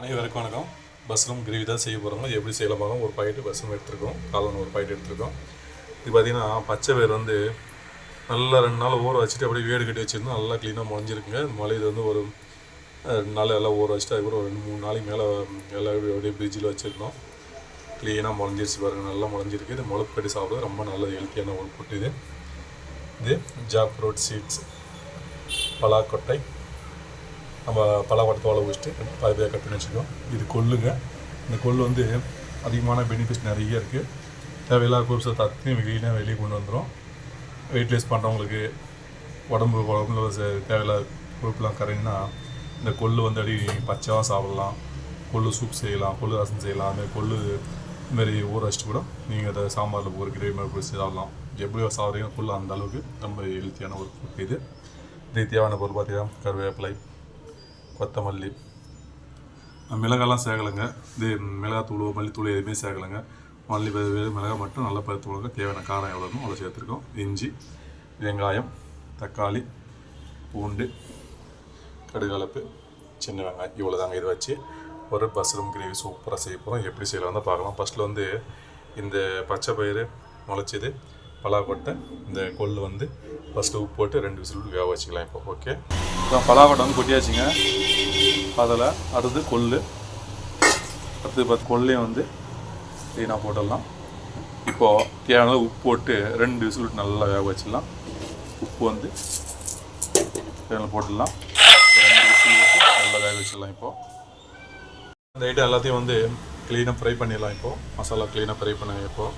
அனைவருக்கும் வணக்கம். பஸ்ரூம் கிரேவி தான் செய்ய போகிறோம் எப்படி செய்யலாம் ஒரு பாக்கெட்டு பஸ்ரூம் எடுத்துருக்கோம். காளான் ஒரு பாக்கெட் எடுத்துருக்கோம். இது பார்த்திங்கன்னா பச்சை வேர் வந்து நல்லா ரெண்டு நாள் ஊற வச்சுட்டு அப்படியே வேடு கட்டி வச்சுருந்தோம் நல்லா க்ளீனாக முளைஞ்சிருக்குங்க. மழை இது வந்து ஒரு ரெண்டு நாள் எல்லாம் ஊற வச்சுட்டு அதுக்கப்புறம் ஒரு ரெண்டு மூணு நாளைக்கு மேலே எல்லாம் அப்படியே ஃப்ரிட்ஜில் வச்சுருந்தோம் க்ளீனாக முளைஞ்சிருச்சு பாருங்கள் நல்லா முளைஞ்சிருக்கு. இது முளைப்பு கட்டி சாப்பிட்றது ரொம்ப நல்லது ஹெல்த்தியான ஒரு ஃபுட் இது. இது ஜாக் ஃப்ரூட் சீட்ஸ் பலாக்கொட்டை. நம்ம பலாவட்டத்தை வள வச்சுட்டு பாதியாக கட் பண்ணி வச்சுக்கோம் இது கொல்லுங்க இந்த கொள்ளு வந்து அதிகமான பெனிஃபிட்ஸ் நிறைய இருக்குது தேவையில்லாத குரூப்ஸை தத்தையும் க்ளீனாக வெளியே கொண்டு வந்துடும் வெயிட் லாஸ் பண்ணுறவங்களுக்கு உடம்பு உடம்புல தேவையில்லாத கொழுப்புலாம் கரையினா இந்த கொள்ளு வந்து அடி பச்சையாக சாப்பிடலாம். கொள்ளு சூப் செய்யலாம் கொள்ளு ரசம் செய்யலாம். அந்த கொள்ளு இதுமாரி ஊற வச்சுட்டு கூட நீங்கள் அதை சாம்பாரில் ஒரு கிரேவி மாதிரி பிடிச்சி சாப்பிடலாம். எப்படி சாப்பிட்றீங்க கொள்ளு அந்த அளவுக்கு ரொம்ப ஹெல்த்தியான ஒரு ஃபுட் இது. இதுக்கு தேவையான பொருள் பார்த்தீங்கன்னா கருவேப்பிலை கொத்தமல்லி. மிளகாலாம் சேர்க்கலைங்க இது மிளகாத்தூள் மல்லித்தூள் எதுவுமே சேர்க்கலைங்க மல்லி மிளகா மிளகாய் மட்டும் நல்லா பருத்து மிளகா தேவையான காரம் எவ்வளோ அவ்வளோ சேர்த்துருக்கோம். இஞ்சி வெங்காயம் தக்காளி பூண்டு கடுகலப்பு சின்ன வெங்காயம் இவ்வளோ தாங்க இதை வச்சு ஒரு பஸ்ரூம் கிரேவி சூப்பராக செய்ய போகிறோம். எப்படி செய்யலாம் தான் பார்க்கலாம். ஃபஸ்ட்டில் வந்து இந்த பச்சை பயிறு முளைச்சது பலாக்கொட்டை இந்த கொள்ளு வந்து ஃபஸ்ட்டு உப்பு போட்டு ரெண்டு விசில் வேக வச்சுக்கலாம் இப்போ. ஓகே இப்போ பலாக்கொட்டை வந்து கொட்டியாச்சுங்க. அதில் அடுத்து கொள்ளு. அடுத்து பார்த்து கொள்ளையும் வந்து க்ளீனாக போட்டுடலாம். இப்போது தேவையான உப்பு போட்டு ரெண்டு விசில் விட்டு நல்லா வேக வச்சிடலாம். உப்பு வந்து போட்டுடலாம். ரெண்டு விசில் விட்டு நல்லா வேக வச்சிடலாம் இப்போது இந்த ஐட்டம் எல்லாத்தையும் வந்து க்ளீனாக ஃப்ரை பண்ணிடலாம் இப்போது மசாலா க்ளீனாக ஃப்ரை பண்ண இப்போது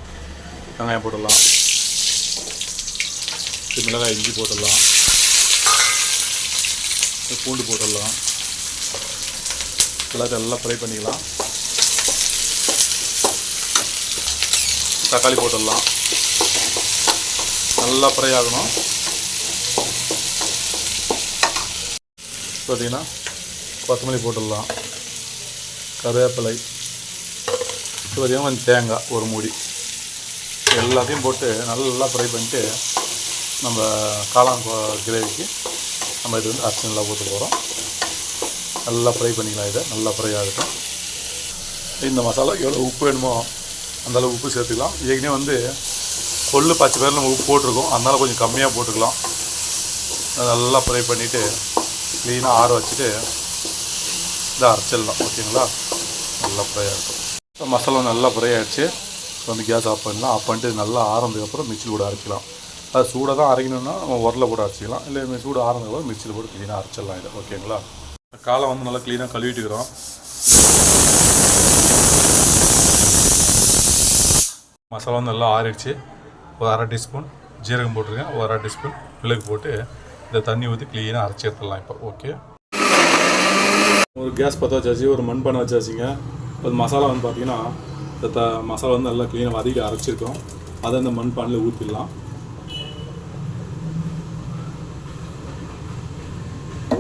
வெங்காயம் போட்டுடலாம். பத்து மிளகாய் இஞ்சி போட்டுடலாம். பூண்டு போட்டுடலாம். எல்லாத்தையும் நல்லா ஃப்ரை பண்ணிக்கலாம். தக்காளி போட்டுடலாம். நல்லா ஃப்ரை ஆகணும். பார்த்தீங்கன்னா கொத்தமல்லி போட்டுடலாம். கருவேப்பிலை. பார்த்தீங்கன்னா கொஞ்சம் தேங்காய் ஒரு மூடி. எல்லாத்தையும் போட்டு நல்லா ஃப்ரை பண்ணிட்டு நம்ம காளான் கிரேவிக்கு நம்ம இது வந்து அரிசி நல்லா போட்டு போகிறோம் நல்லா ஃப்ரை பண்ணிக்கலாம் இதை. நல்லா ஃப்ரை ஆகட்டும். இந்த மசாலா எவ்வளோ உப்பு வேணுமோ அந்தளவு உப்பு சேர்த்துக்கலாம். ஏற்கனவே வந்து கொள்ளு பச்சை பேரில் நம்ம உப்பு போட்டிருக்கோம். அதனால் கொஞ்சம் கம்மியாக போட்டுக்கலாம். நல்லா ஃப்ரை பண்ணிவிட்டு க்ளீனாக ஆற வச்சுட்டு இதை அரைச்சிடலாம். ஓகேங்களா? நல்லா ஃப்ரை ஆகட்டும். மசாலா நல்லா ஃப்ரை ஆகிடுச்சு இப்போ வந்து கேஸ் ஆஃப் பண்ணலாம். ஆஃப் பண்ணிட்டு நல்லா ஆறதுக்கப்புறம் மிக்சி கூட அரைக்கலாம். அது சூடாக தான் அரைக்கணும்னா நம்ம உரல போட்டு அரைச்சிக்கலாம். இல்லை சூடு ஆறதுக்கப்புறம் மிக்சியில் போட்டு க்ளீனாக அரைச்சிடலாம் இதை. ஓகேங்களா காலை வந்து நல்லா க்ளீனாக கழுவிட்டுக்கிறோம். மசாலா வந்து நல்லா ஆறிடுச்சு. ஒரு அரை டீஸ்பூன் ஜீரகம் போட்டிருக்கேன். ஒரு அரை டீஸ்பூன் மிளகு போட்டு இந்த தண்ணி ஊற்றி க்ளீனாக அரைச்சி எடுத்துடலாம் இப்போ. ஓகே ஒரு கேஸ் பற்ற வச்சாச்சு ஒரு மண்பானை வச்சாச்சுங்க. அது மசாலா வந்து பார்த்தீங்கன்னா இந்த த மசாலா வந்து நல்லா க்ளீனாக வதக்கி அரைச்சிருக்கோம். அதை இந்த மண்பானையில் ஊற்றிடலாம்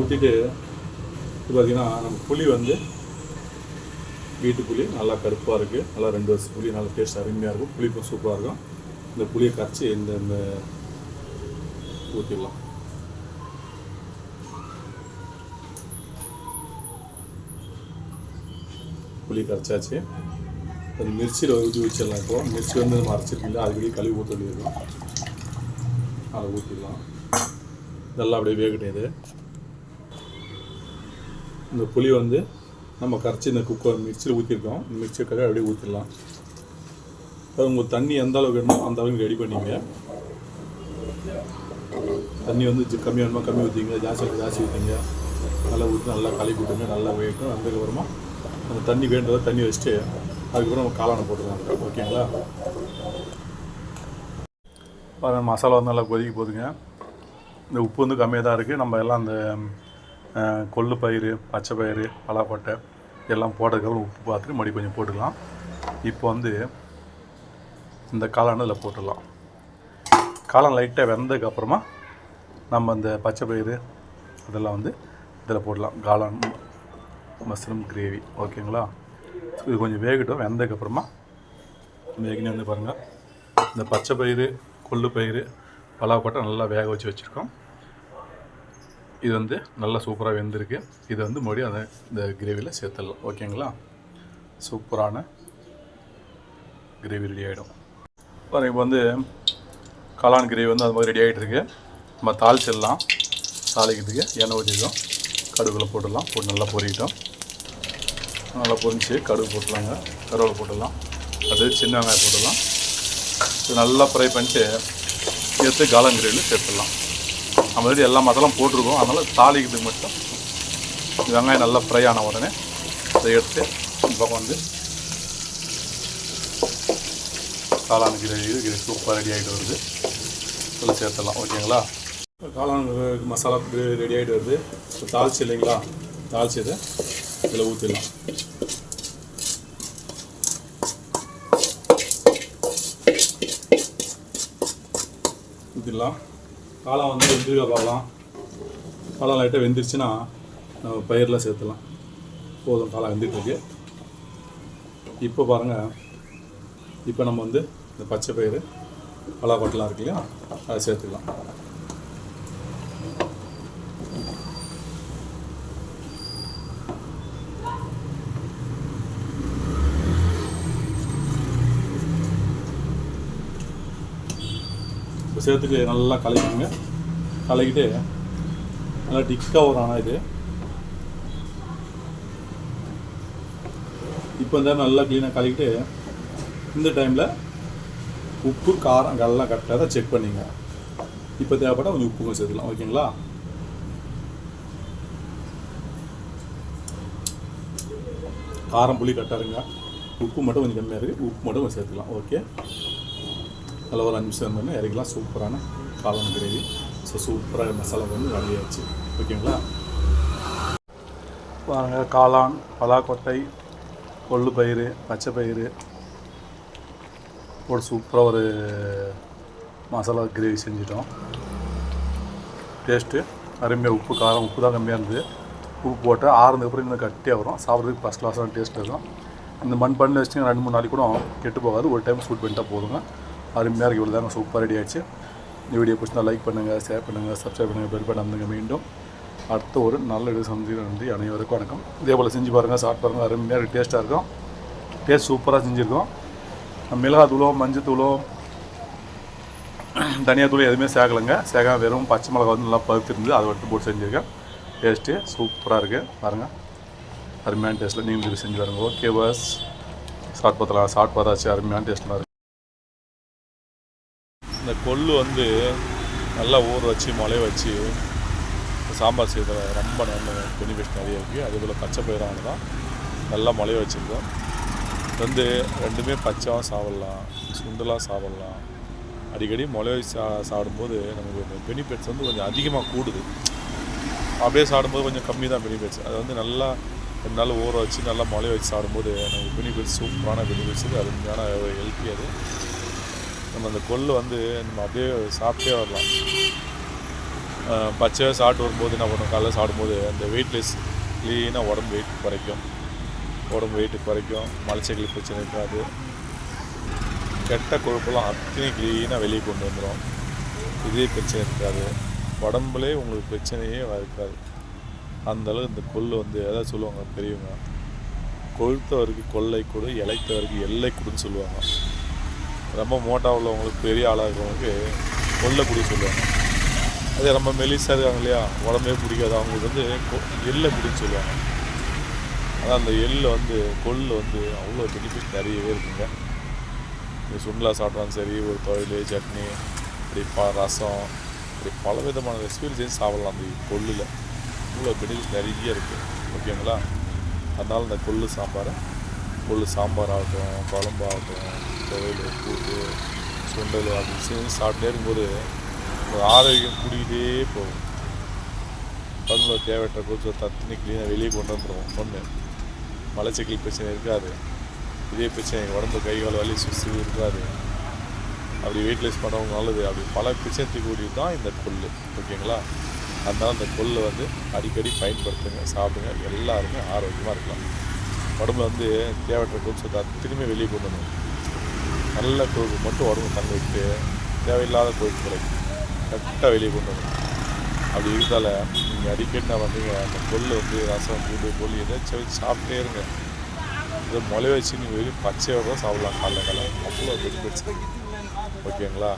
ஊற்றிட்டு இது பார்த்திங்கன்னா நம்ம புளி வந்து வீட்டு புளி நல்லா கருப்பாக இருக்குது நல்லா ரெண்டு வருஷம் புளி நல்லா டேஸ்ட் அருமையாக இருக்கும். புளிப்பும் சூப்பராக இருக்கும். இந்த புளியை கரைச்சி இந்த இந்த ஊற்றிடலாம் புளி கரைச்சாச்சு. அது மிர்ச்சியில் ஊற்றி வச்சிடலாம் இப்போ. மிர்ச்சி வந்து நம்ம அரைச்சிருக்கீங்களா? அதுக்கடி கழுவி ஊற்ற வேண்டியிருக்கும் அதை ஊற்றிடலாம் இதெல்லாம் அப்படியே வேகட்டும் இது. இந்த புளி வந்து நம்ம கரைச்சி இந்த குக்கர் மிக்சியில் ஊற்றிருக்கோம் இந்த மிக்சியை கழுவி அப்படியே ஊற்றிடலாம் அது உங்களுக்கு தண்ணி எந்த அளவுக்கு வேணுமோ அந்த அளவுக்கு ரெடி பண்ணிங்க. தண்ணி வந்து கம்மி வேணுமா கம்மி ஊற்றிங்க ஜாஸ்தி ஜாஸ்தி ஊற்றிங்க நல்லா ஊற்றி நல்லா கலக்கி விட்டுங்க நல்லா வேகட்டும். அதுக்கப்புறமா அந்த தண்ணி வேண்டதை தண்ணி வச்சுட்டு அதுக்கப்புறம் நம்ம காளானை போட்டுக்கலாம். ஓகேங்களா பாருங்க மசாலா வந்து நல்லா கொதிக்க போகுதுங்க. இந்த உப்பு வந்து கம்மியாக தான் இருக்குது நம்ம எல்லாம் அந்த கொள்ளு பயிறு பச்சை பயிறு பலாக்கொட்டை எல்லாம் போட்டதுக்கப்புறம் உப்பு பார்த்துட்டு மறுபடி கொஞ்சம் போட்டுக்கலாம். இப்போ வந்து இந்த காளான் இதில் போட்டுடலாம். காளான் லைட்டாக வெந்ததுக்கப்புறமா நம்ம அந்த பச்சை பயிறு அதெல்லாம் வந்து இதில் போடலாம். காளான் மஷ்ரூம் கிரேவி. ஓகேங்களா? இது கொஞ்சம் வேகட்டும். வெந்ததுக்கப்புறமா வேகினே வந்து பாருங்கள் இந்த பச்சை பயிறு கொள்ளு பயிறு பலாக்கொட்டை நல்லா வேக வச்சு வச்சுருக்கோம். இது வந்து நல்லா சூப்பராக வெந்திருக்கு. இது வந்து மறுபடியும் அதை இந்த கிரேவியில் சேர்த்துடலாம். ஓகேங்களா சூப்பரான கிரேவி ரெடி ஆகிடும் பாருங்க இப்போ வந்து காளான் கிரேவி வந்து அது மாதிரி ரெடி ஆகிட்டுருக்கு நம்ம தாளிச்சிடலாம். தாளிக்கிறதுக்கு எண்ணெய் ஊற்றிடும் கடுகுல போட்டுடலாம். போட்டு நல்லா பொறிக்கிட்டோம் நல்லா பொரிஞ்சு கடுகு போட்டுடலாங்க. கருவேப்பிலை போட்டுடலாம். அது சின்ன வெங்காயம் போட்டுடலாம். நல்லா ஃப்ரை பண்ணிட்டு எடுத்து காளான் கிரேவியில் சேர்த்துடலாம். நம்ம எல்லா மசாலாம் போட்டிருக்கோம். அதனால் தாளிக்கிறதுக்கு மட்டும் வெங்காயம் நல்லா ஃப்ரை ஆன உடனே இதை எடுத்து இந்த பக்கம் வந்து காளான் கிரேவி இது சூப்பராக ரெடி ஆகிட்டு வருது. இதில் சேர்த்துடலாம். ஓகேங்களா? காளான் மசாலா கிரேவி ரெடி ஆகிட்டு வருது. இப்போ தாளிச்சு இல்லைங்களா? தாளிச்சு இதை இதில் ஊற்றிடலாம் ஊற்றிடலாம் காலம் வந்து வெந்திருக்க பார்க்கலாம். காலம் லைட்டாக வெந்துருச்சுன்னா நம்ம பயிரில் சேர்த்துலாம் போதும் காலம் வெந்துட்டு இருக்கு இப்போ பாருங்கள் இப்போ நம்ம வந்து இந்த பச்சை பயிறு பலாக்கொட்டெலாம் இருக்கு இல்லையா? அதை சேர்த்துக்கலாம். இப்போ சேர்த்துட்டு நல்லா கலக்கிடுங்க கலக்கிட்டு நல்லா டிக்காக ஒரு ஆனால் இது. இப்போ இந்த நல்லா க்ளீனாக கலக்கிட்டு இந்த டைமில் உப்பு காரம் எல்லாம் கரெக்டாக தான் செக் பண்ணிங்க. இப்போ தேவைப்பட்டால் கொஞ்சம் உப்பு சேர்த்துக்கலாம். ஓகேங்களா? காரம் புளி கரெக்டாக இருங்க. உப்பு மட்டும் கொஞ்சம் கம்மியாக இருக்குது உப்பு மட்டும் கொஞ்சம் சேர்த்துக்கலாம். ஓகே? நல்லா ஒரு அஞ்சு நிமிஷம் பண்ணி இறக்கலாம் சூப்பரான காளான் கிரேவி ஸோ சூப்பராக மசாலா வந்து ரெடி ஓகேங்களா? பாருங்க காளான் பலாக்கொட்டை கொள்ளு பயிறு பச்சை பயிறு. ஒரு சூப்பராக ஒரு மசாலா கிரேவி செஞ்சிட்டோம். டேஸ்ட்டு அருமையாக உப்பு காரம் உப்பு தான் கம்மியாக இருந்தது. உப்பு போட்டு ஆறுனதுக்கப்புறம் இன்னும் கட்டியாக வரும். சாப்பிட்றதுக்கு ஃபஸ்ட் கிளாஸான டேஸ்ட் இருக்கும் இந்த மண் பண்ணி வச்சிங்கன்னா ரெண்டு மூணு நாளைக்கு கூட கெட்டு போகாது. ஒரு டைம் சூட் பண்ணிட்டால் போதுங்க. அருமையாக இருக்குது இவ்வளோ தாங்க சூப்பர் ரெடி ஆயிடுச்சு. இந்த வீடியோ பிடிச்சா லைக் பண்ணுங்கள் ஷேர் பண்ணுங்கள் சப்ஸ்கிரைப் பண்ணுங்கள் பெல் பட்டன் அமுங்க. மீண்டும் அடுத்த ஒரு நல்ல இது சந்தி நன்றி அனைவருக்கும் வணக்கம். இதே போல் செஞ்சு பாருங்கள் சாப்பிட்டு பாருங்கள் அருமையாக இருக்குது டேஸ்ட்டாக இருக்கும். டேஸ்ட் சூப்பராக செஞ்சுருக்கோம். மிளகாத்தூளோ மஞ்சத்தூளோ தனியாத்தூள் எதுவுமே சேர்க்கலைங்க சேர்க்காம வெறும் பச்சை மிளகா வந்து நல்லா பருத்திருந்து அதை எடுத்து போட்டு செஞ்சுருக்கேன். டேஸ்ட்டு சூப்பராக இருக்குது பாருங்கள் அருமையான டேஸ்ட்டில் நீங்களும் இது செஞ்சு பாருங்கள் ஓகே பஸ் சாப்பிட்டு பார்த்தலாம் சாப்பிட்டு பார்த்தாச்சு. அருமையான டேஸ்ட்லாம் இருக்குது இந்த கொள்ளு வந்து நல்லா ஊற வச்சு முளைய வச்சு சாம்பார் செய்யறதுல ரொம்ப நல்ல பெனிஃபிட் நிறைய இருக்குது அதே போல் பச்சை பயிரானது தான். நல்லா முளைய வச்சுருக்கோம். வந்து ரெண்டுமே பச்சையாக சாப்பிட்லாம் சுண்டலாக சாப்பிட்லாம். அடிக்கடி முளைய வச்சு சா சாப்பிடும்போது நமக்கு பெனிஃபிட்ஸ் வந்து கொஞ்சம் அதிகமாக கூடுது. அப்படியே சாப்பிடும்போது கொஞ்சம் கம்மி தான் பெனிஃபிட்ஸ் அது வந்து நல்லா ரெண்டு நாள் ஊற வச்சு நல்லா முளைய வச்சு சாப்பிடும்போது நமக்கு பெனிஃபிட்ஸ் சூப்பரான பெனிஃபிட்ஸ் அது அருமையான ஹெல்த்தி அது. நம்ம அந்த கொள்ளு வந்து நம்ம அப்படியே சாப்பிட்டே வரலாம். பச்சையாக சாப்பிட்டு வரும்போது என்ன பண்ணும்? காலைல சாப்பிடும்போது அந்த வெயிட்லெஸ் க்ளீனாக உடம்பு வெயிட் குறைக்கும். உடம்பு வெயிட்டு குறைக்கும். மலச்சிக்கல் பிரச்சனை இருக்காது. கெட்ட கொழுப்பெல்லாம் அத்தனை க்ளீனாக வெளியே கொண்டு வந்துடும் இதே பிரச்சனை இருக்காது. உடம்புலே உங்களுக்கு பிரச்சனையே இருக்காது. அந்த அளவு இந்த கொள்ளு வந்து எதாவது சொல்லுவாங்க பெரியவங்க கொழுத்தவருக்கு கொள்ளை கொடு இலைத்தவருக்கு எல்லை கொடுன்னு சொல்லுவாங்க. ரொம்ப மோட்டா உள்ளவங்களுக்கு பெரிய ஆளாக இருக்கிறவங்களுக்கு கொள்ளை குடி சொல்லுவாங்க. அதே ரொம்ப மெலிசாக இருக்காங்க இல்லையா? உடம்பே பிடிக்காது. அவங்களுக்கு வந்து எள்ளை குடின்னு சொல்லுவாங்க. அதான் அந்த எள்ளு வந்து கொள்ளு வந்து அவ்வளோ பெனிஃபிட் நிறையவே இருக்குங்க. இந்த சுண்டலா சாப்பிட்டாலும் சரி ஒரு தொழில் சட்னி இப்படி ப ரசம் இப்படி பல விதமான ரெசிபிகள் செஞ்சு சாப்பிடலாம். அந்த கொள்ளில். இவ்வளோ பெனிஃபிட் நிறைய இருக்குது ஓகேங்களா? அதனால் இந்த கொள்ளு சாம்பாரை முள் சாம்பார் ஆகட்டும் குழம்பு ஆகட்டும் துவையல் கூட்டு சுண்டல் அப்படி செஞ்சு சாப்பிட்டே இருக்கும்போது ஒரு ஆரோக்கியம் கூடிக்கிட்டே போகும். உடம்புல தேவையற்ற கொஞ்சம் தத்தினி க்ளீனாக வெளியே கொண்டு வந்துடும் ஒன்று மலச்சிக்கல் பிரச்சனை இருக்காது. இதே பிரச்சனை உடம்பு கை கால் வலி சுசு இருக்காது. அப்படி வெயிட்லெஸ் பண்ணவங்க நல்லது. அப்படி பல பிரச்சனை கூடியது தான் இந்த கொள்ளு. ஓகேங்களா? அதனால் அந்த கொள்ளை வந்து அடிக்கடி பயன்படுத்துங்க சாப்பிடுங்க. எல்லாருமே ஆரோக்கியமாக இருக்கலாம். உடம்புல வந்து தேவையற்ற கொழுப்பு திரும்பி வெளியே கொண்டு வரணும். நல்ல கொழுப்பு மட்டும் உடம்பு தங்க விட்டு தேவையில்லாத கொழுப்புகளை கரெக்டாக வெளியே கொண்டு வரணும். அப்படி இருந்தால நீங்கள் அடிக்கடி நான் வந்தீங்க அந்த பொருள் வந்து ரசம் கூட்டு பொருள் எதாச்சும் வச்சு சாப்பிட்டே இருங்க. இது முளை வச்சு நீங்கள் வெளியே பச்சையோட கூட சாப்பிடலாம் காலைல காலை அவ்வளோ பெனிஃபிட்ஸ் ஓகேங்களா?